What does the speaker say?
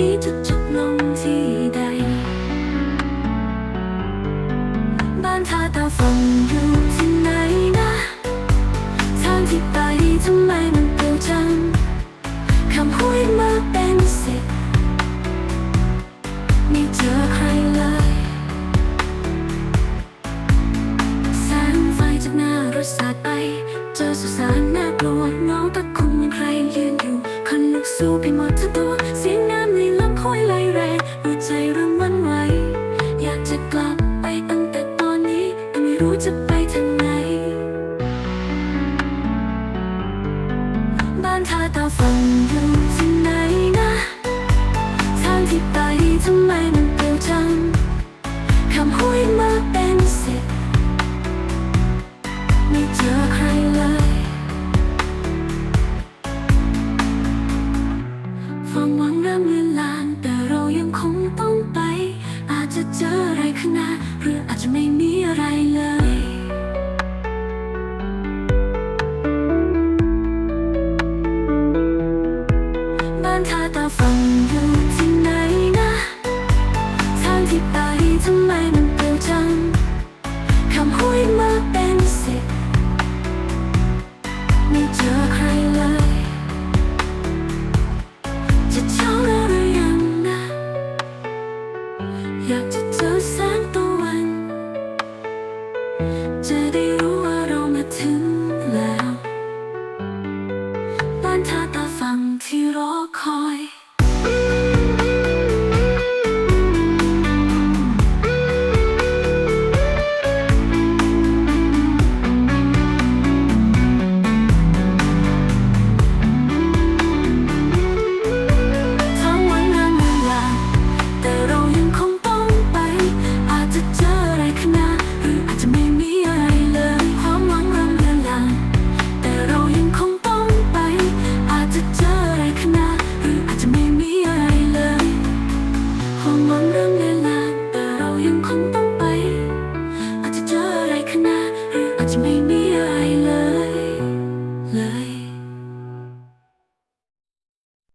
นี้บ้านท่าตาฝนอยู่ที่ไหนนะ ทางที่ไปทำไมมันเปลี่ยจัคำพูดมาเป็นสิบไม่เจอใครเลยแสงไฟจากหน้ารถสาดไป เจอสุสานน่ากลัวน้องตะคุ่มมืใครยืนอยู่ คนลุกสู้ไปหมดทั้งตัวเสียง ตาฝันอยู่ที่ไหนนะทางที่ไปทำไมมันเปลี่จัคำห้อยมาเป็นสิบไม่เจอใครเลยควาหวังเริ่มเลือนลางแต่เรายังคงต้องไป อาจจะเจออะไรข้น้าหรืออาจจะไม่มีอะไรเลย อยู่ที่ไหนนะทางที่ไปทำไมมันเปลี่จังคำหุยมาเป็นสิบไม่เจอใครเลย จะเช่าหรืยังนะ อยากจะเจอแสงตะวัน จะได้รู้ว่าเรามาถึงแล้วบ้านท่าตาฝั่งที่รอคอย 等等。